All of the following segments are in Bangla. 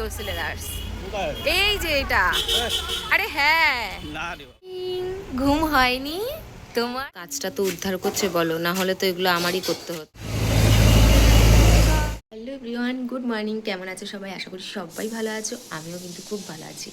তো সিলেদার্স এই যে এটা। আরে হ্যাঁ। না রে বাবা। ঘুম হয়নি? তোমার? কাজটা তো উদ্ধার করছে বলো না হলে তো এগুলো আমারই করতে হতো। হ্যালো এভরিওয়ান গুড মর্নিং কেমন আছো সবাই? আশা করি সবাই ভালো আছো আমিও কিন্তু খুব ভালো আছি।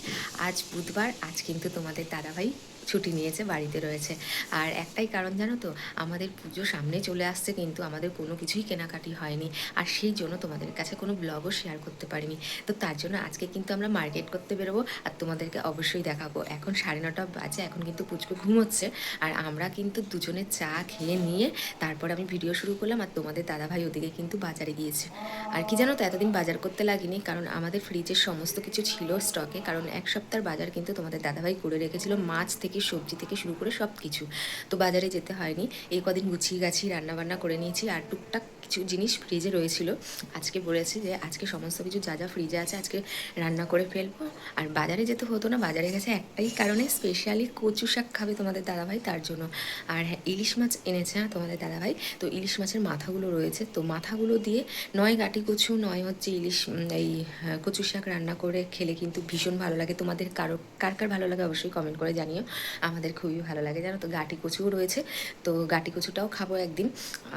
আজ বুধবার আজ কিন্তু তোমাদের দাদাভাই ছুটি নিয়েছে, বাড়িতে রয়েছে। আর একটাই কারণ জানো তো, আমাদের পুজো সামনে চলে আসছে কিন্তু আমাদের কোনো কিছুই কেনাকাটি হয়নি। আর সেই জন্য তোমাদের কাছে কোনো ব্লগও শেয়ার করতে পারিনি। তো তার জন্য আজকে কিন্তু আমরা মার্কেট করতে বেরোবো আর তোমাদেরকে অবশ্যই দেখাবো। এখন সাড়ে নটা বাজে, এখন কিন্তু পুচকু ঘুমোচ্ছে। আর আমরা কিন্তু দুজনে চা খেয়ে নিয়ে তারপর আমি ভিডিও শুরু করলাম আর তোমাদের দাদাভাই ওদিকে কিন্তু বাজারে গিয়েছে। আর কি জানো তো, এতদিন বাজার করতে লাগেনি কারণ আমাদের ফ্রিজের সমস্ত কিছু ছিল স্টকে কারণ এক সপ্তাহের বাজার কিন্তু তোমাদের দাদাভাই করে রেখেছিল মাছ থেকে সবজি থেকে শুরু করে সব কিছু তো বাজারে যেতে হয়নি। এই কদিন গুছিয়ে গাছি রান্নাবান্না করে নিয়েছি আর টুকটাক কিছু জিনিস ফ্রিজে রয়েছিল। আজকে বলেছি যে আজকে সমস্ত কিছু যা যা ফ্রিজে আছে আজকে রান্না করে ফেলব। আর বাজারে যেতে হতো না বাজারে গেছে একটাই কারণে স্পেশালি কচু শাক খাবে তোমাদের দাদাভাই তার জন্য। আর হ্যাঁ ইলিশ মাছ এনেছে হ্যাঁ তোমাদের দাদাভাই? তো ইলিশ মাছের মাথাগুলো রয়েছে। তো মাথাগুলো দিয়ে নয় গাটি কচু নয় হচ্ছে ইলিশ এই হ্যাঁ, কচু শাক রান্না করে খেলে কিন্তু ভীষণ ভালো লাগে। তোমাদের কারও কার কার ভালো লাগে অবশ্যই কমেন্ট করে জানিও। আমাদের খুবই ভালো লাগে, জানো তো? গাটি কচুও রয়েছে, তো গাটি কচুটাও খাব একদিন।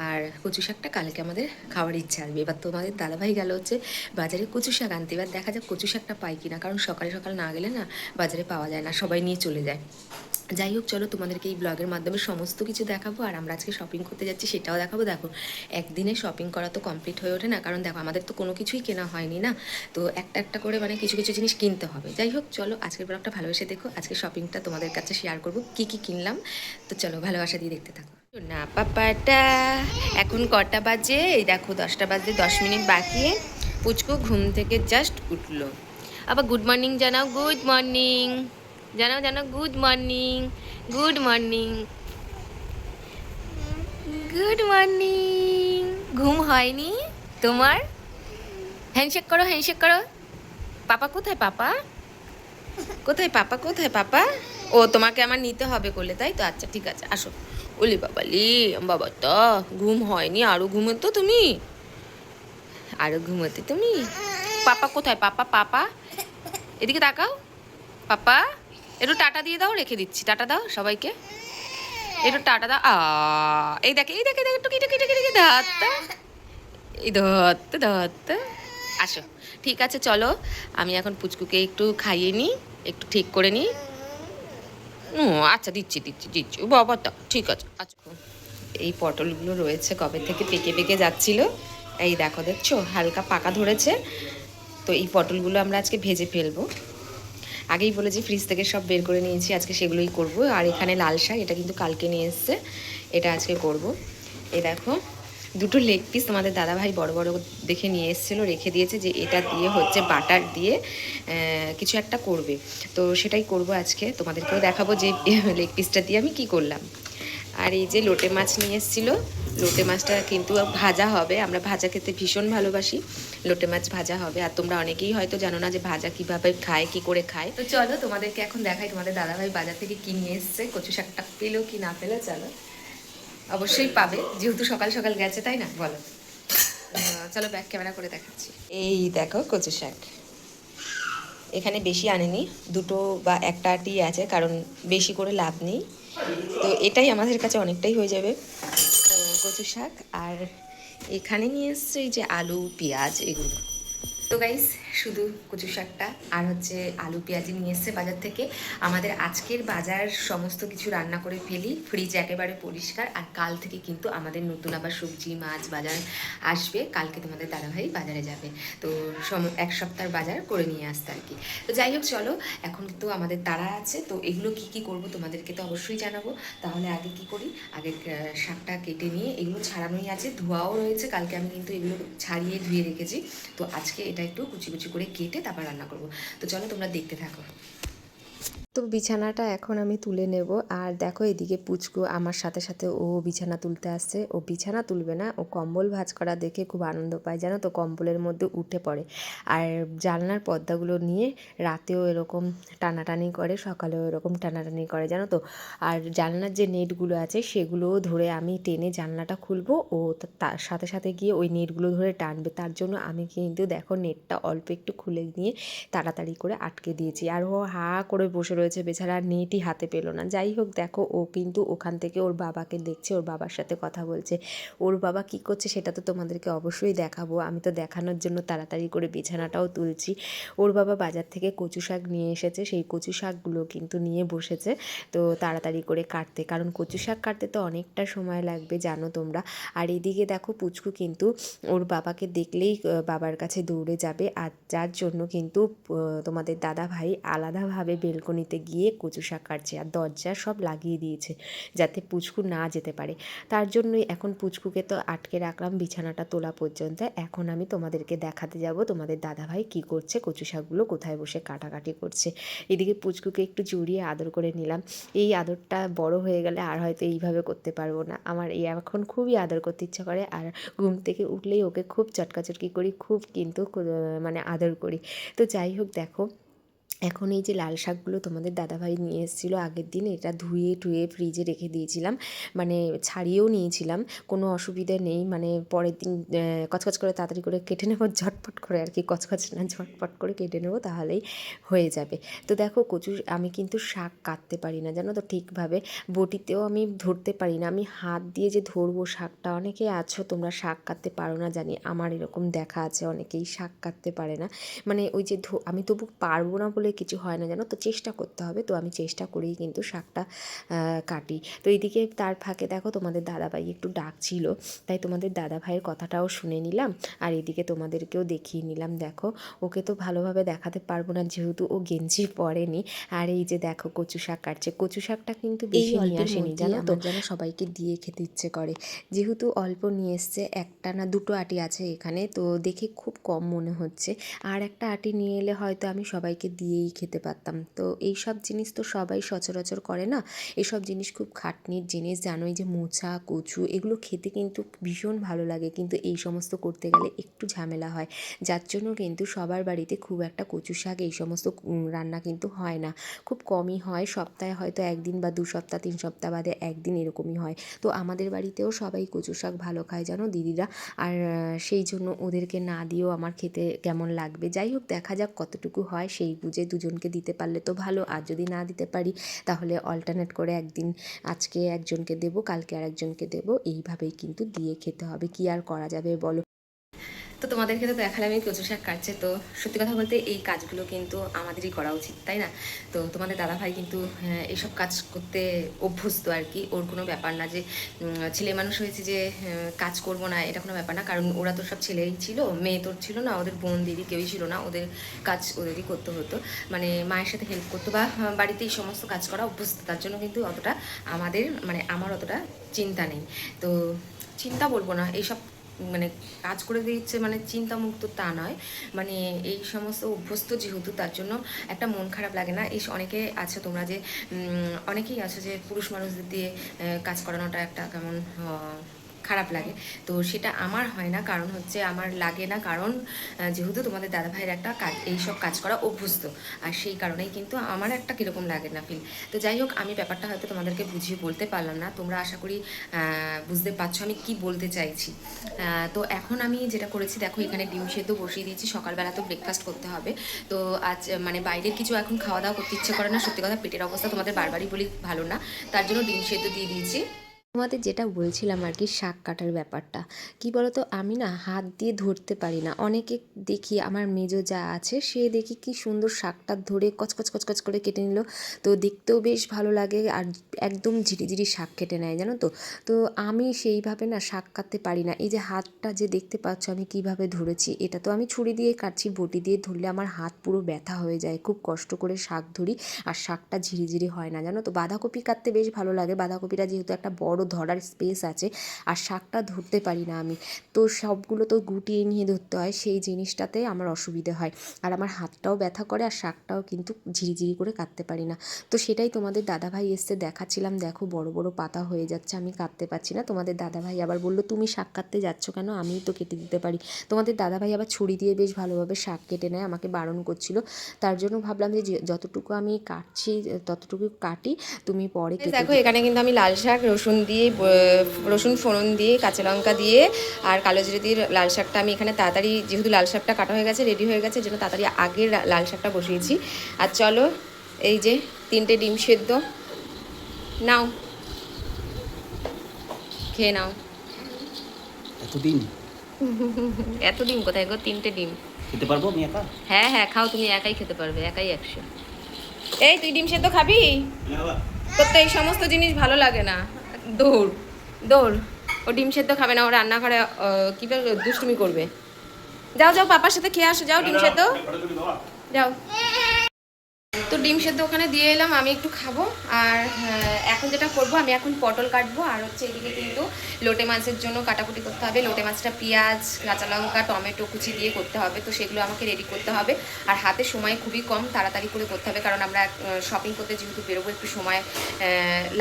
আর কচু শাকটা কালকে আমাদের খাওয়ার ইচ্ছা আসবে। এবার তোমাদের দাদাভাই গেলো হচ্ছে বাজারে কচু শাক আনতে। এবার দেখা যাক কচু শাকটা পাই কিনা, কারণ সকালে সকাল না গেলে না বাজারে পাওয়া যায় না, সবাই নিয়ে চলে যায়। যাই হোক, চলো তোমাদেরকে এই ব্লগের মাধ্যমে সমস্ত কিছু দেখাবো, আর আমরা আজকে শপিং করতে যাচ্ছি সেটাও দেখাবো। দেখো, একদিনে শপিং করা তো কমপ্লিট হয়ে ওঠে না, কারণ দেখো, আমাদের তো কোনো কিছুই কেনা হয়নি না। তো একটা একটা করে মানে কিছু কিছু জিনিস কিনতে হবে। যাই হোক, চলো আজকের ব্লগটা ভালোবেসে দেখো। আজকে শপিংটা তোমাদের কাছে শেয়ার করব, কি কি কিনলাম। তো চলো, ভালোবাসা দিয়ে দেখতে থাকো। না, পাপাটা, এখন কটা বাজে? এই দেখো, দশটা বাজে দশ মিনিট বাকি। পুচকু ঘুম থেকে জাস্ট উঠল। আবার গুড মর্নিং জানাও গুড মর্নিং জানাও জানাও good morning good morning good morning ঘুম হয়নি? তোমার? হ্যান্ডশেক করো হ্যান্ডশেক করো। পাপা কোথায় পাপা? কোথায় পাপা কোথায়, পাপা? ও, তোমাকে আমার নিতে হবে কোলে, তাই তো? আচ্ছা ঠিক আছে, আসো। ওলি বাবা লি বাবা, তো, ঘুম হয়নি, আরও ঘুমোতো তুমি। আরও ঘুমোতে তুমি? পাপা কোথায়, পাপা পাপা? এদিকে তাকাও। পাপা? একটু টাটা দিয়ে দাও, রেখে দিচ্ছি। টাটা দাও সবাইকে। একটু টাটা দাও। আ, এই দেখে এই দেখে দেখে টুকি টুকি টুকি টুকি ধরতে এই ধরতে ধরতে আসো। ঠিক আছে, চলো। আমি এখন পুচকুকে একটু খাইয়ে নিই, একটু ঠিক করে নিই। ও আচ্ছা দিচ্ছি দিচ্ছি দিচ্ছি। বাবা, তা, ঠিক আছে। আচ্ছা। এই পটলগুলো রয়েছে কবে থেকে পেকে পেকে যাচ্ছিল। এই দেখো, দেখছ? হালকা পাকা ধরেছে। তো এই পটলগুলো আমরা আজকে ভেজে ফেলব। আগেই বলেছি ফ্রিজ থেকে সব বের করে নিয়েছি, আজকে সেগুলোই করব। আর এখানে লাল শাক, এটা কিন্তু কালকে নিয়ে এসছে, এটা আজকে করব। এ দেখো, দুটো লেগ পিস তোমাদের দাদাভাই বড় বড় দেখে নিয়ে এসেছিল, রেখে দিয়েছে যে এটা দিয়ে হচ্ছে বাটার দিয়ে কিছু একটা করবে। তো সেটাই করব আজকে, তোমাদেরকেও দেখাবো যে লেগ পিসটা দিয়ে আমি কি করলাম। আর এই যে লোটে মাছ নিয়ে এসেছিল লোটে মাছটা কিন্তু ভাজা হবে। আমরা ভাজা খেতে ভীষণ ভালোবাসি। লোটে মাছ ভাজা হবে। আর তোমরা অনেকেই হয়তো জানো না যে ভাজা কীভাবে খায়, কি করে খায়। তো চলো তোমাদেরকে এখন দেখাই তোমাদের দাদাভাই বাজার থেকে কি নিয়ে এসছে, কচু শাকটা পেল কি না পেল, চলো। অবশ্যই পাবে, যেহেতু সকাল সকাল গেছে, তাই না? বলো। চলো ব্যাক ক্যামেরা করে দেখাচ্ছি। এই দেখো কচু শাক। এখানে বেশি আনেনি, দুটো বা একটা আটি আছে, কারণ বেশি করে লাভ নেই। তো এটাই আমাদের কাছে অনেকটাই হয়ে যাবে। কচু শাক আর এখানে নিয়ে এসছে এই যে আলু পেঁয়াজ এগুলো। তো গাইস শুধু কচু শাকটা আর হচ্ছে আলু পেঁয়াজি নিয়ে এসছে বাজার থেকে। আমাদের আজকের বাজার সমস্ত কিছু রান্না করে ফেলি। ফ্রিজ একেবারে পরিষ্কার আর কাল থেকে কিন্তু আমাদের নতুন আবার সবজি, মাছ, বাজার আসবে। কালকে তোমাদের দাদাভাই বাজারে যাবে। তো সম, এক সপ্তাহের বাজার করে নিয়ে আসতে আর কি। তো যাই হোক, চলো, এখন তো আমাদের তারা আছে। তো এগুলো কি কি করব তোমাদেরকে তো অবশ্যই জানাব। তাহলে আগে কি করি? আগে শাকটা কেটে নিয়ে এগুলো ছাড়ানোই আছে। ধোয়াও রয়েছে। কালকে আমি কিন্তু এগুলো ছাড়িয়ে ধুয়ে রেখেছি। তো আজকে এটা একটু কুচি কুচি করে কেটে তারপর রান্না করব। তো চলো তোমরা দেখতে থাকো। তো বিছানাটা এখন আমি তুলে নেব। আর দেখো এদিকে পুচকু আমার সাথে সাথে ও বিছানা তুলতে আসছে। ও বিছানা তুলবে না, ও কম্বল ভাঁজ করা দেখে খুব আনন্দ পায়, জানো তো? কম্বলের মধ্যে উঠে পড়ে। আর জানলার পর্দাগুলো নিয়ে রাতেও এরকম টানাটানি করে, সকালেও এরকম টানাটানি করে, জানো তো? আর জানলার যে নেটগুলো আছে, সেগুলোও ধরে আমি টেনে জানলাটা খুলবো। ও তার সাথে সাথে গিয়ে ওই নেটগুলো ধরে টানবে। তার জন্য আমি কিন্তু দেখো নেটটা অল্প একটু খুলে নিয়ে তাড়াতাড়ি করে আটকে দিয়েছি। আর ও হা করে বসে রয়েছে, বেচারা আর নেটই হাতে পেল না। যাই হোক, দেখো, ও কিন্তু ওখান থেকে ওর বাবাকে দেখছে, ওর বাবার সাথে কথা বলছে। ওর বাবা কি করছে সেটা তো তোমাদেরকে অবশ্যই দেখাবো। আমি তো দেখানোর জন্য তাড়াতাড়ি করে বিছানাটাও তুলছি। ওর বাবা বাজার থেকে কচু শাক নিয়ে এসেছে, সেই কচু শাকগুলো কিন্তু নিয়ে বসেছে। তো তাড়াতাড়ি করে কাটতে, কারণ কচু শাক কাটতে তো অনেকটা সময় লাগবে, জানো তোমরা। আর এদিকে দেখো, পুচকু কিন্তু ওর বাবাকে দেখলেই বাবার কাছে দৌড়ে যাবে। আর যার জন্য কিন্তু তোমাদের দাদা ভাই আলাদাভাবে বেলকনিতে গিয়ে কচু শাক কাটছে আর দরজা সব লাগিয়ে দিয়েছে যাতে পুচকু না যেতে পারে। তার জন্যই এখন পুচকুকে তো আটকে রাখলাম, বিছানাটা তোলা পর্যন্ত। এখন আমি তোমাদেরকে দেখাতে যাব তোমাদের দাদা ভাই কী করছে, কচু শাকগুলো কোথায় বসে কাটাকাটি করছে। এদিকে পুচকুকে একটু জড়িয়ে আদর করে নিলাম। এই আদরটা বড় হয়ে গেলে আর হয়তো এইভাবে করতে পারব না। আমার এই এখন খুবই আদর করতে ইচ্ছা করে আর ঘুম থেকে উঠলেই ওকে খুব চটকাচটকি করি, খুব কিন্তু মানে আদর করি। তো যাই হোক দেখো এখন এই যে লাল শাকগুলো তোমাদের দাদাভাই নিয়ে এসেছিল আগের দিন, এটা ধুয়ে টুয়ে ফ্রিজে রেখে দিয়েছিলাম। মানে ছাড়িয়েও নিয়েছিলাম, কোনো অসুবিধা নেই। মানে পরের দিন কচকচ করে তাড়াতাড়ি করে কেটে নেব, ঝটপট করে আর কি, কচকচ না, ঝটপট করে কেটে নেব, তাহলেই হয়ে যাবে। তো দেখো কচু আমি কিন্তু শাক কাটতে পারি না, জানো তো ঠিকভাবে। বটিতেও আমি ধরতে পারি না। আমি হাত দিয়ে যে ধরবো শাকটা, অনেকে আছো, তোমরা শাক কাটতে পারো না, জানি। আমার এরকম দেখা আছে, অনেকেই শাক কাটতে পারে না। মানে ওই যে আমি তবু পারব না বলে কিছু হয় না জানো? তো চেষ্টা করতে হবে। তো আমি চেষ্টা করেই কিন্তু শাকটা কাটি। তো এইদিকে তার ফাঁকে দেখো তোমাদের দাদাভাই একটু ডাকছিল। তাই তোমাদের দাদা ভাইয়ের কথাটাও শুনে নিলাম। আর এদিকে তোমাদেরকেও দেখিয়ে নিলাম। দেখো ওকে তো ভালোভাবে দেখাতে পারব না। যেহেতু ও গেঞ্জি পরেনি। আর এই যে দেখো কচু শাক কাটছে। কচু শাকটা কিন্তু বেশি নিয়ে আসেনি জানো তো? যেন সবাইকে দিয়ে খেতে ইচ্ছে করে। যেহেতু অল্প নিয়ে এসছে একটা না দুটো আটি আছে এখানে। তো দেখে খুব কম মনে হচ্ছে। আর একটা আটি নিয়ে এলে হয়তো আমি সবাইকে দিয়েই খেতে পারতাম। তো এই সব জিনিস তো সবাই সচরাচর করে না। এসব জিনিস খুব খাটনির জিনিস, জানোই যে মোচা, কচু, এগুলো খেতে কিন্তু ভীষণ ভালো লাগে। কিন্তু এই সমস্ত করতে গেলে একটু ঝামেলা হয়। যার জন্য কিন্তু সবার বাড়িতে খুব একটা কচু শাক, এই সমস্ত রান্না কিন্তু হয় না। খুব কমই হয়। সপ্তাহে হয়তো একদিন বা দু সপ্তাহ, তিন সপ্তাহ বাদে একদিন এরকমই হয়। তো আমাদের বাড়িতেও সবাই কচু শাক ভালো খায়, জানো দিদিরা। আর সেই জন্য ওদেরকে না দিয়েও আমার খেতে কেমন লাগবে? যাই হোক, দেখা যাক কতটুকু হয়, সেই বুঝে দুজনকে দিতে পারলে তো ভালো, আর যদি না দিতে পারি, তাহলে অল্টারনেট করে একদিন আজকে একজনকে দেব, কালকে আর একজনকে দেবো, এইভাবেই কিন্তু দিয়ে খেতে হবে। কি আর করা যাবে বলো? তো তোমাদেরকে তো দেখালাম আমি কচু শাক কাটছে, তো সত্যি কথা বলতে এই কাজগুলো কিন্তু আমাদেরই করা উচিত, তাই না? তো তোমাদের দাদাভাই কিন্তু এইসব কাজ করতে অভ্যস্ত আর কি। ওর কোনো ব্যাপার না যে ছেলে মানুষ হয়েছে যে কাজ করব না, এটা কোনো ব্যাপার না। কারণ ওরা তো সব ছেলেই ছিল, মেয়ে তোর ছিল না, ওদের বোন, দিদি কেউই ছিল না, ওদের কাজ ওদেরই করতে হতো। মানে মায়ের সাথে হেল্প করতো বা বাড়িতে এই সমস্ত কাজ করা অভ্যস্ত, তার জন্য কিন্তু অতটা আমাদের মানে আমার অতটা চিন্তা নেই। তো চিন্তা বলব না, এইসব মানে কাজ করে দিচ্ছে মানে চিন্তামুক্ত তা নয়। মানে এই সমস্ত অভ্যস্ত যেহেতু, তার জন্য একটা মন খারাপ লাগে না। এই অনেকে আছে তোমরা যে অনেকেই আছে যে পুরুষ মানুষদের দিয়ে কাজ করানোটা একটা কেমন খারাপ লাগে। তো সেটা আমার হয় না, কারণ হচ্ছে আমার লাগে না, কারণ যেহেতু তোমাদের দাদা ভাইয়ের একটা কাজ এইসব কাজ করা অভ্যস্ত। আর সেই কারণেই কিন্তু আমার একটা কীরকম লাগে না ফিল তো যাই হোক, আমি ব্যাপারটা হয়তো তোমাদেরকে বুঝিয়ে বলতে পারলাম না। তোমরা আশা করি বুঝতে পারছ আমি কি বলতে চাইছি। তো এখন আমি যেটা করেছি, দেখো এখানে ডিম সেদ্ধ বসিয়ে দিয়েছি, সকালবেলা তো ব্রেকফাস্ট করতে হবে। তো আজ মানে বাইরের কিছু এখন খাওয়া দাওয়া করতে ইচ্ছে করে না, সত্যি কথা পেটের অবস্থা তোমাদের বারবারই বলি ভালো না। তার জন্য ডিম সেদ্ধ দিয়ে দিয়েছি। তোমাদের যেটা বলছিলাম আর কি শাক কাটার ব্যাপারটা, কি বলতো? আমি না হাত দিয়ে ধরতে পারি না। অনেকে দেখি আমার মেজো যা আছে, সে দেখি কি সুন্দর শাকটা ধরে কচকচ কচকচ করে কেটে নিল। তো দেখতেও বেশ ভালো লাগে আর একদম ঝিরিঝিরি শাক কেটে নেয়, জানো তো? তো আমি সেইভাবে না শাক কাটতে পারি না। এই যে হাতটা যে দেখতে পাচ্ছ আমি কীভাবে ধরেছি, এটা তো আমি ছুরি দিয়ে কাটছি, বটি দিয়ে ধরলে আমার হাত পুরো ব্যথা হয়ে যায়। খুব কষ্ট করে শাক ধরি আর শাকটা ঝিরিঝিরি হয় না, জানো তো? বাঁধাকপি কাটতে বেশ ভালো লাগে। বাঁধাকপিটা যেহেতু একটা বড় বড় ধরার স্পেস আছে, আর শাকটা ধরতে পারি না আমি। তো সবগুলো তো গুটিয়ে নিয়ে ধরতে হয়, সেই জিনিসটাতে আমার অসুবিধে হয়। আর আমার হাতটাও ব্যথা করে, আর শাকটাও কিন্তু ঝিরিঝিরি করে কাটতে পারি না। তো সেটাই তোমাদের দাদাভাই এসছে, দেখাচ্ছিলাম, দেখো বড় বড় পাতা হয়ে যাচ্ছে, আমি কাটতে পারছি না। তোমাদের দাদাভাই আবার বলল, তুমি শাক কাটতে যাচ্ছ কেন? আমিই তো কেটে দিতে পারি। তোমাদের দাদাভাই আবার ছুরি দিয়ে বেশ ভালোভাবে শাক কেটে নেয়, আমাকে বারণ করছিল। তার জন্য ভাবলাম যে, যতটুকু আমি কাটছি ততটুকু কাটি, তুমি পরে দেখো, এখানে কিন্তু আমি লাল শাক, রসুন দিয়ে রসুন ফোড়ন দিয়ে কাঁচা লঙ্কা দিয়ে আর কালো জিরে দিয়ে লাল শাকটা আমি এখানে তাড়াতাড়ি যেহেতু লাল শাকটা কাটা হয়ে গেছে রেডি হয়ে গেছে যেন তাড়াতাড়ি আগে লাল শাকটা বসিয়েছি। আর চলো এই যে তিনটে ডিম সেদ্ধ। নাও। খেয়ে নাও। এতদিন এত ডিম কোথায় গো? তিনটে ডিম। খেতে পারব আমি একা? হ্যাঁ হ্যাঁ খাও তুমি একাই খেতে পারবে একাই একশো। এই তুই ডিম সেদ্ধ খাবি? তোর তো এই সমস্ত জিনিস ভালো লাগে না। দৌড় দৌড়। ও ডিম সেদ্ধ খাবে না ও রান্নাঘরে আহ, কি বলে দুষ্টুমি করবে। যাও যাও পাপার সাথে খেয়ে আসো যাও ডিম সেদ্ধ। যাও। তো ডিম সেদ্ধ ওখানে দিয়ে এলাম আমি একটু খাব আর এখন যেটা করব আমি এখন পটল কাটবো আর হচ্ছে এদিকে কিন্তু লোটে মাছের জন্য কাটাকুটি করতে হবে। লোটে মাছটা পেঁয়াজ কাঁচা লঙ্কা টমেটো কুচি দিয়ে করতে হবে তো সেগুলো আমাকে রেডি করতে হবে। আর হাতে সময় খুবই কম তাড়াতাড়ি করে করতে হবে কারণ আমরা শপিং করতে যেহেতু বেরোবো একটু সময়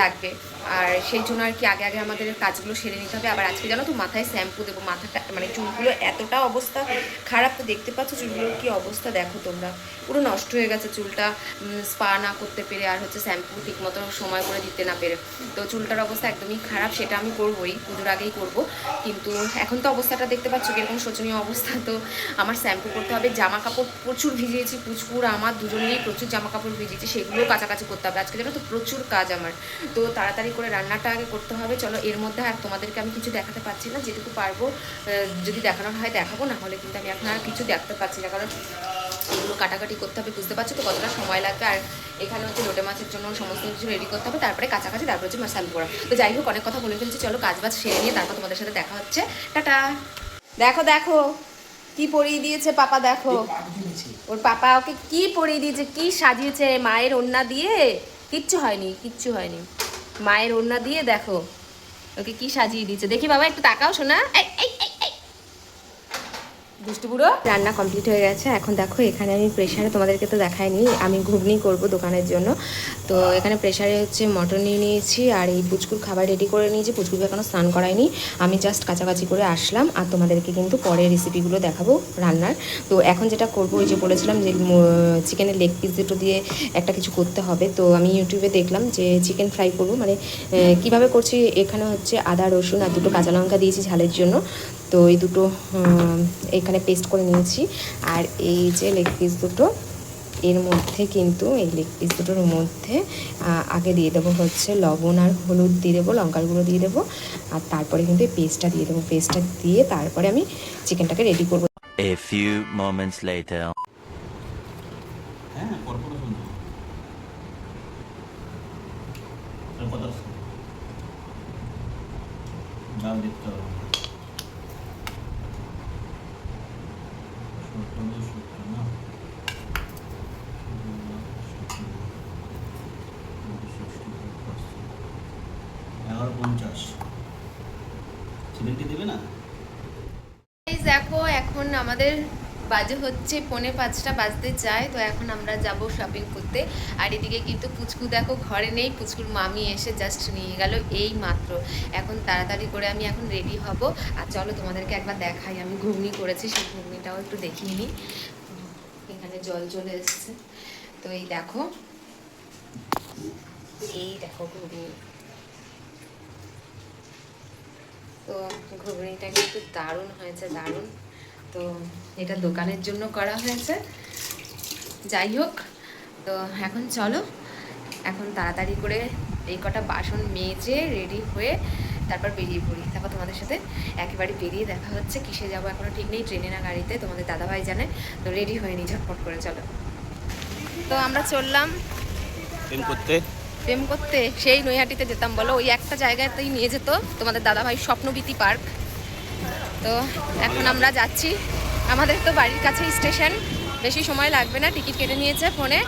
লাগবে। আর সেই জন্য আর কি আগে আগে আমাদের কাজগুলো সেরে নিতে হবে। আবার আজকে জানো তো মাথায় শ্যাম্পু দেবো, মাথাটা মানে চুলগুলো এতটা অবস্থা খারাপ তো দেখতে পাচ্ছ চুলগুলোর কী অবস্থা দেখো তোমরা। পুরো নষ্ট হয়ে গেছে চুলটা স্পা না করতে পেরে আর হচ্ছে শ্যাম্পু ঠিক মতো সময় করে দিতে না পেরে। তো চুলটার অবস্থা একদমই খারাপ, সেটা আমি করবোই, পুজোর আগেই করব। কিন্তু এখন তো অবস্থাটা দেখতে পাচ্ছ কীরকম শোচনীয় অবস্থা। তো আমার শ্যাম্পু করতে হবে জামা কাপড় প্রচুর ভিজিয়েছি, পুচকুর, আমার দুজনেরই প্রচুর জামা কাপড় ভিজিয়েছি, সেগুলোও কাছাকাছি করতে হবে। আজকে জানো তো প্রচুর কাজ আমার। তো তাড়াতাড়ি করে রান্নাটা আগে করতে হবে। চলো, এর মধ্যে আর তোমাদেরকে আমি কিছু দেখাতে পারছি না। যেটুকু পারব যদি দেখানোর হয় দেখাবো, না হলে কিন্তু আমি এখন আর কিছু দেখতে পাচ্ছি না। কারণ এগুলো কাটাকাটি করতে হবে, বুঝতে পারছ তো? কতটা সময় লাগবে? আর এখানে হচ্ছে লোটে মাছের জন্য সমস্ত কিছু রেডি করতে হবে। তারপরে কাছাকাছি তারপরে হচ্ছে মাসাল করা তো যাই হোক, অনেক কথা বলে ফেলছি। চলো কাজ বাজ সেরে নিয়ে তারপর তোমাদের সাথে দেখা হচ্ছে। টাটা! দেখো দেখো, কি পরিয়ে দিয়েছে পাপা, দেখো। ওর পাপা ওকে কি পরিয়ে দিয়েছে, কি সাজিয়েছে মায়ের ওড়না দিয়ে? কিচ্ছু হয়নি কিচ্ছু হয়নি। মায়ের ওড়না দিয়ে দেখো। ওকে কি সাজিয়ে দিয়েছে? দেখি বাবা, একটু তাকাও শোনা এই এই এই এই দুষ্টু বুড়ো। রান্না কমপ্লিট হয়ে গেছে। এখন দেখো, এখানে আমি প্রেশারে তোমাদেরকে তো দেখাইনি আমি ঘুগনি করব দোকানের জন্য। তো এখানে প্রেশারে হচ্ছে মটন নিয়ে নিয়েছি আর এই পুচকুর খাবার রেডি করে নিয়েছি। পুচকুকে এখনও স্নান করাইনি। আমি জাস্ট কাছাকাছি করে আসলাম আর তোমাদেরকে কিন্তু পরে রেসিপিগুলো দেখাবো রান্নার। তো এখন যেটা করব, ওই যে বলেছিলাম যে চিকেনের লেগ পিস দুটো দিয়ে একটা কিছু করতে হবে। তো আমি ইউটিউবে দেখলাম যে চিকেন ফ্রাই করব। মানে কীভাবে করছি? এখানে হচ্ছে আদা, রসুন আর দুটো কাঁচা লঙ্কা দিয়েছি ঝালের জন্য। তো এই দুটো এখানে পেস্ট করে নিয়েছি। আর এই যে লেগ পিস দুটো এর মধ্যে কিন্তু এই লেগ পিস দুটোর মধ্যে আগে দিয়ে দেবো হচ্ছে লবণ আর হলুদ দিয়ে দেবো লঙ্কার গুঁড়ো দিয়ে দেবো। আর তারপরে কিন্তু এই পেস্টটা দিয়ে দেবো। পেস্টটা দিয়ে তারপরে আমি চিকেনটাকে রেডি করব। A few moments later. হ্যাঁ হবে সত্তর তো সত্তর না এগারো পঞ্চাশ ছেলেটি দেবে না Guys, দেখো এখন আমাদের বাজে হচ্ছে, পৌনে পাঁচটা বাজতে চায় তো এখন আমরা যাব শপিং করতে। আর এদিকে কিন্তু পুচকু দেখো, ঘরে নেই, পুচকুর মামি এসে জাস্ট নিয়ে গেল এই মাত্র। এখন তাড়াতাড়ি করে আমি এখন রেডি হব। আর চলো তোমাদেরকে একবার দেখাই, আমি ঘুগনি করেছি, সেই ঘুগনিটাও একটু দেখিয়ে নিই। এখানে জল চলে এসছে। তো এই দেখো এই দেখো ঘুগনি। তো ঘুগনিটা কিন্তু দারুণ হয়েছে, দারুণ। তো এটা দোকানের জন্য করা হয়েছে। যাই হোক তো এখন চলো এখন তাড়াতাড়ি করে এই কটা বাসন মেজে রেডি হয়ে তারপর বেরিয়ে পড়ি। তারপর তোমাদের সাথে একেবারে বেরিয়ে দেখা হচ্ছে কিসে যাব এখনও ঠিক নেই ট্রেনে না গাড়িতে তোমাদের দাদাভাই জানে। তো রেডি হয়ে নি ঝটপট করে চলো। তো আমরা চললাম। প্রেম করতে? প্রেম করতে সেই নৈহাটিতে যেতাম বলো ওই একটা জায়গাতেই নিয়ে যেত তোমাদের দাদাভাই স্বপ্নবীতি পার্ক। তো এখন আমরা যাচ্ছি। আমাদের তো বাড়ির কাছে স্টেশন। বেশি সময় লাগবে না, টিকিট কেটে নিয়েছে ফোনে।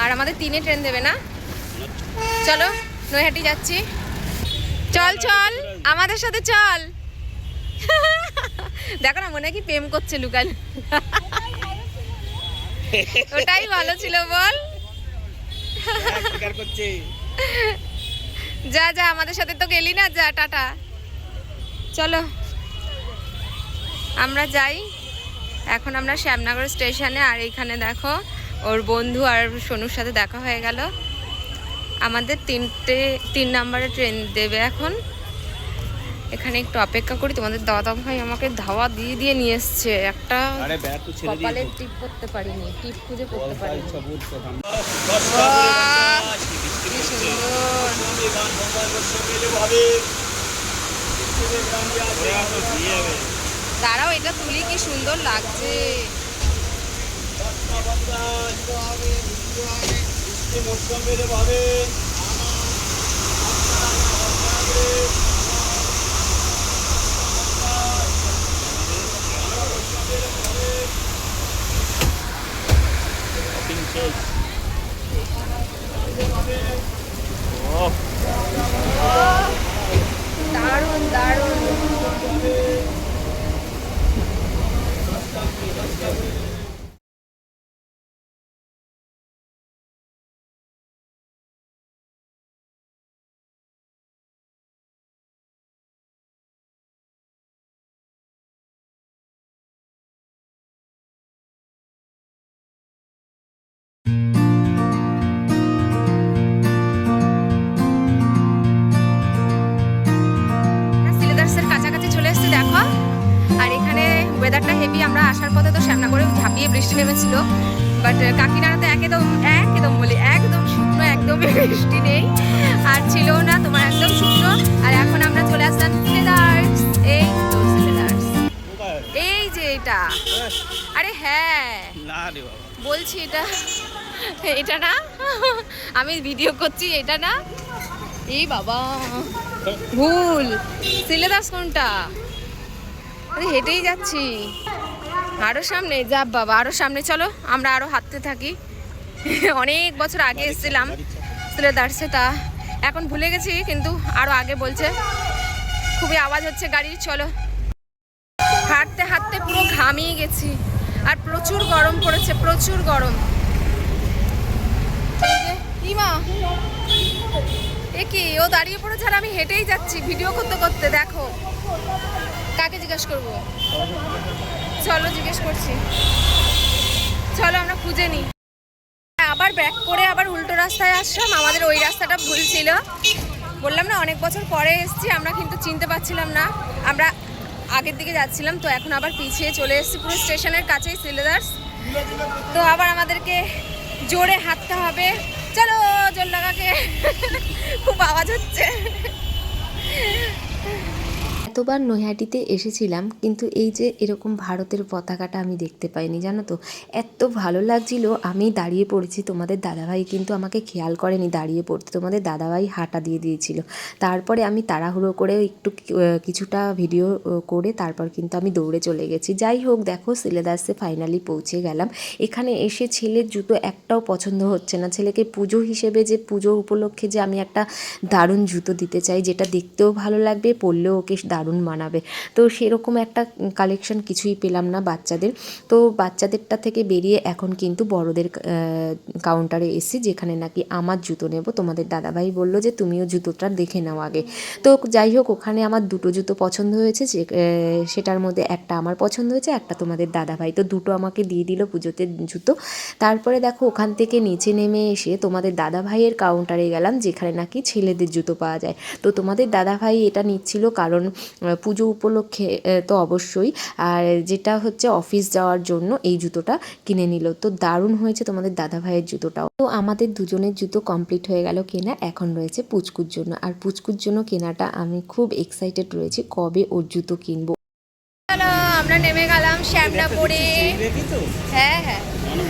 আর আমাদের তিনে ট্রেন দেবে না। চলো, নৈহাটি যাচ্ছি। চল চল, আমাদের সাথে চল। দেখো না, মনে কি প্রেম করছে লুকাল। ওটাই ভালো ছিল, বল। যা যা, আমাদের সাথে তো গেলি না, যা, টাটা। চলো। আমরা যাই এখন আমরা শ্যামনগর স্টেশনে আর এইখানে দেখো ওর বন্ধু আর সোনুর সাথে দেখা হয়ে গেল আমাদের তিনটে তিন নম্বরে ট্রেন দেবে এখন এখানে একটু অপেক্ষা করি তোমাদের দাদা ভাই আমাকে ধাওয়া দিয়ে দিয়ে নিয়ে এসছে একটা আরে ব্যাগ তো ছেড়ে কপালে টিপ করতে পারিনি টিপ খুঁজে করতে পারিনি সুন্দর দাঁড়াও এটা তুলি কি সুন্দর লাগছে। দারুণ আসার পথে তো শ্যামনা করে ঝাঁপিয়ে বৃষ্টি নেমেছিল। বাট কাকিনাড়াতে একদম একদম বলি একদম শুকনো একদমই বৃষ্টি নেই। আর ছিল না তোমার একদম শুকনো। আর এখন আমরা চলে আসলাম সিলেদার্স এই তো সিলেদার্স এই যে এটা। আরে হ্যাঁ। বলছি এটা এটা না? আমি ভিডিও করছি এটা না? এই বাবা। ভুল। সিলেদাস কোনটা? আরে হেঁটেই যাচ্ছি। আরও সামনে, যা বাবা, আরও সামনে, চলো, আমরা আরও হাঁটতে থাকি। অনেক বছর আগে এসেছিলাম সিলেদার্সে তা। এখন ভুলে গেছি, কিন্তু আরও আগে বলছে। খুবই আওয়াজ হচ্ছে গাড়ির, চলো। হাঁটতে হাঁটতে পুরো ঘামিয়ে গেছি, আর প্রচুর গরম পড়েছে, প্রচুর গরম। ইমা এ কি, ও দাঁড়িয়ে পড়েছে আর আমি হেঁটেই যাচ্ছি, ভিডিও করতে করতে, দেখো। কাকে জিজ্ঞেস করব? চলো, জিজ্ঞেস করছি। চলো, আমরা খুঁজে নিই। আবার ব্যাক করে আবার উল্টো রাস্তায় আসলাম, আমাদের ওই রাস্তাটা ভুল ছিল। বললাম না, অনেক বছর পরে এসেছি, আমরা কিন্তু চিনতে পারছিলাম না। আমরা আগের দিকে যাচ্ছিলাম, তো এখন আবার পিছিয়ে চলে এসেছি, পুরো স্টেশনের কাছেই সিলেদার্স। তো আবার আমাদেরকে জোরে হাঁটতে হবে। চলো জোর লাগাকে খুব আওয়াজ হচ্ছে। এতবার নৈহাটিতে এসেছিলাম, কিন্তু এই যে এরকম ভারতের পতাকাটা আমি দেখতে পাইনি, জানো তো? এত ভালো লাগছিল। আমি দাঁড়িয়ে পড়েছি তোমাদের দাদাভাই কিন্তু আমাকে খেয়াল করেনি, দাঁড়িয়ে পড়তে। তোমাদের দাদাভাই হাঁটা দিয়ে দিয়েছিল। তারপরে আমি তাড়াহুড়ো করে একটু কিছুটা ভিডিও করে তারপর কিন্তু আমি দৌড়ে চলে গেছি। যাই হোক, দেখো সিলেদাসে ফাইনালি পৌঁছে গেলাম। এখানে এসে ছেলের জুতো একটাও পছন্দ হচ্ছে না। ছেলেকে পুজো হিসেবে যে, পুজো উপলক্ষে যে আমি একটা দারুণ জুতো দিতে চাই, যেটা দেখতেও ভালো লাগবে, পরলেও ওকে দারুণ মানাবে। তো সেরকম একটা কালেকশন কিছুই পেলাম না বাচ্চাদের। তো বাচ্চাদেরটা থেকে বেরিয়ে এখন কিন্তু বড়দের কাউন্টারে এসেছি, যেখানে নাকি আমার জুতো নেব। তোমাদের দাদাভাই বলল যে, তুমিও জুতোটা দেখে নাও আগে। তো যাই হোক, ওখানে আমার দুটো জুতো পছন্দ হয়েছে, যে সেটার মধ্যে একটা আমার পছন্দ হয়েছে, একটা তোমাদের দাদাভাই। তো দুটো আমাকে দিয়ে দিল পুজোতে জুতো। তারপরে দেখো, ওখান থেকে নিচে নেমে এসে তোমাদের দাদাভাইয়ের কাউন্টারে গেলাম, যেখানে নাকি ছেলেদের জুতো পাওয়া যায়। তো তোমাদের দাদাভাই এটা নিচ্ছিল কারণ পুজো উপলক্ষে তো অবশ্যই। আর যেটা হচ্ছে অফিস যাওয়ার জন্য এই জুতোটা কিনে নিল। তো দারুণ হয়েছে তোমাদের দাদা ভাইয়ের জুতোটাও। তো আমাদের দুজনের জুতো কমপ্লিট হয়ে গেল কেনা এখন রয়েছে পুচকুর জন্য। আর পুচকুর জন্য কেনাটা আমি খুব এক্সাইটেড রয়েছি কবে ওর জুতো কিনবো। আমরা নেমে গেলাম শ্যামলা পরে হ্যাঁ হ্যাঁ।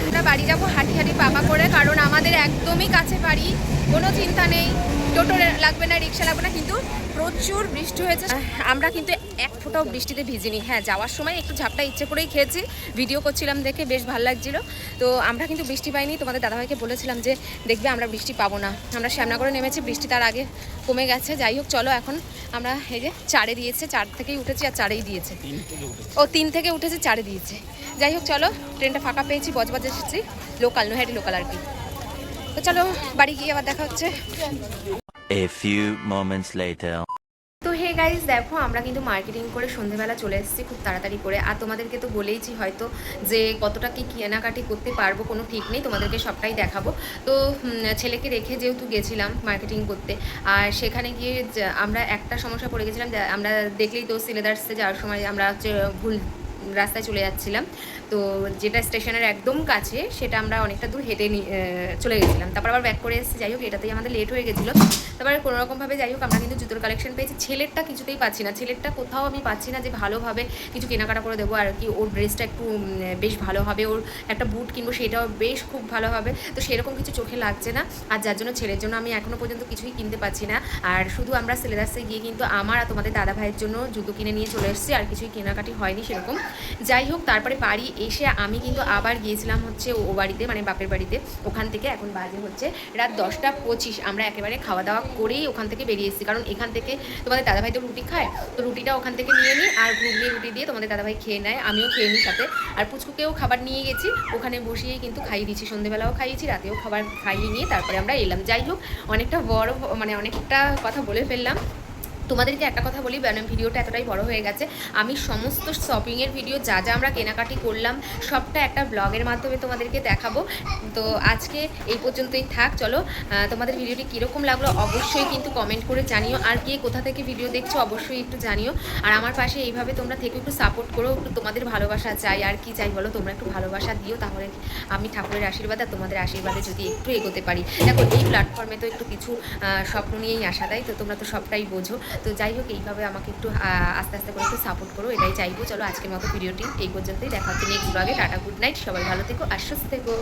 আমরা বাড়ি যাব হাঁটি হাঁটি পাপা করে কারণ আমাদের একদমই কাছে বাড়ি কোনো চিন্তা নেই। টোটো লাগবে না রিক্সা লাগবে না কিন্তু প্রচুর বৃষ্টি হয়েছে। আমরা কিন্তু এক ফোঁটাও বৃষ্টিতে ভিজিনি। হ্যাঁ যাওয়ার সময় একটু ঝাপটা ইচ্ছে করেই খেয়েছি। ভিডিও করছিলাম দেখে বেশ ভালো লাগছিল। তো আমরা কিন্তু বৃষ্টি পাইনি। তোমাদের দাদাভাইকে বলেছিলাম যে দেখবে আমরা বৃষ্টি পাবো না। আমরা শ্যামনগরে নেমেছি বৃষ্টি তার আগে কমে গেছে। যাই হোক চলো এখন আমরা এই যে চারে দিয়েছে চার থেকেই উঠেছি আর চারেই দিয়েছে। ও তিন থেকে উঠেছে চারে দিয়েছে। যাই হোক চলো ট্রেনটা ফাঁকা পেয়েছি বজবাজ এসেছি লোকাল নৈহাটি লোকাল আর কি। তো চলো বাড়ি গিয়ে আবার দেখা হচ্ছে। A few moments later. তো হে গাইজ দেখো, আমরা কিন্তু মার্কেটিং করে সন্ধেবেলা চলে এসেছি খুব তাড়াতাড়ি করে। আর তোমাদেরকে তো বলেইছি হয়তো যে কতটা কি কেনাকাটি করতে পারব, কোনো ঠিক নেই, তোমাদেরকে সবটাই দেখাবো। তো ছেলেকে রেখে যেহেতু গেছিলাম মার্কেটিং করতে, আর সেখানে গিয়ে আমরা একটা সমস্যা পড়ে গেছিলাম আমরা দেখলেই তো সিলেদার্সে যাওয়ার সময় আমরা হচ্ছে ভুল রাস্তায় চলে যাচ্ছিলাম। তো যেটা স্টেশনের একদম কাছে, সেটা আমরা অনেকটা দূর হেঁটে চলে গেছিলাম। তারপর আবার ব্যাক করে এসেছি। যাই হোক, এটাতেই আমাদের লেট হয়ে গেছিল। তারপরে কোনো রকমভাবে যাই হোক, আমরা কিন্তু জুতোর কালেকশন পেয়েছি। ছেলেরটা কিছুতেই পাচ্ছি না। ছেলেরটা কোথাও আমি পাচ্ছি না যে ভালোভাবে কিছু কেনাকাটা করে দেবো। আর কি, ওর ড্রেসটা একটু বেশ ভালো হবে। ওর একটা বুট কিনবো, সেটাও বেশ খুব ভালো হবে। তো সেরকম কিছু চোখে লাগছে না। আর যার জন্য ছেলের জন্য আমি এখনও পর্যন্ত কিছুই কিনতে পারছি না। আর শুধু আমরা সিলেদার্সে গিয়ে কিন্তু আমার আর তোমাদের দাদা ভাইয়ের জন্য জুতো কিনে নিয়ে চলে এসেছি। আর কিছুই কেনাকাটি হয়নি সেরকম। যাই হোক, তারপরে বাড়ি এসে আমি কিন্তু আবার গিয়েছিলাম হচ্ছে ও বাড়িতে মানে বাপের বাড়িতে। ওখান থেকে এখন বাজে হচ্ছে রাত দশটা পঁচিশ। আমরা একেবারে খাওয়া দাওয়া করেই ওখান থেকে বেরিয়ে এসেছি। কারণ এখান থেকে তোমাদের দাদাভাই তো রুটি খায়, তো রুটিটা ওখান থেকে নিয়ে নিই আর ঘুগনি, রুটি দিয়ে তোমাদের দাদাভাই খেয়ে নেয়, আমিও খেয়ে নিই সাথে। আর পুচকুকেও খাবার নিয়ে গেছি। ওখানে বসিয়ে কিন্তু খাইয়ে দিচ্ছি সন্ধেবেলাও খাইয়েছি, রাতেও খাবার খাইয়ে নিয়ে তারপরে আমরা এলাম। যাই হোক, অনেকটা বড় মানে অনেকটা কথা বলে ফেললাম। তোমাদেরকে একটা কথা বলি মানে ভিডিওটা এতটাই বড় হয়ে গেছে। আমি সমস্ত শপিংয়ের ভিডিও যা যা আমরা কেনাকাটি করলাম, সবটা একটা ব্লগের মাধ্যমে তোমাদেরকে দেখাবো। তো আজকে এই পর্যন্তই থাক, চলো তোমাদের ভিডিওটি কীরকম লাগল অবশ্যই কিন্তু কমেন্ট করে জানিও। আর কে কোথা থেকে ভিডিও দেখছ অবশ্যই একটু জানিও। আর আমার পাশে এইভাবে তোমরা থেকে একটু সাপোর্ট করো, একটু তোমাদের ভালোবাসা চাই। আর কি চাই বলো, তোমরা একটু ভালোবাসা দিও, তাহলে আমি ঠাকুরের আশীর্বাদ আর তোমাদের আশীর্বাদে যদি একটু এগোতে পারি। দেখো, এই প্ল্যাটফর্মে তো একটু কিছু স্বপ্ন নিয়েই আসা দেয় তো? তোমরা তো সবটাই বোঝো। তো যাই হোক, এইভাবে আমাকে একটু আস্তে আস্তে করে একটু সাপোর্ট করো, এটাই চাইব। চলো আজকের মতো ভিডিওটি এই পর্যন্তই। দেখা হচ্ছে নেক্সট ব্লগে টাটা গুড নাইট সবাই ভালো থেকো আর সুস্থ থেকো।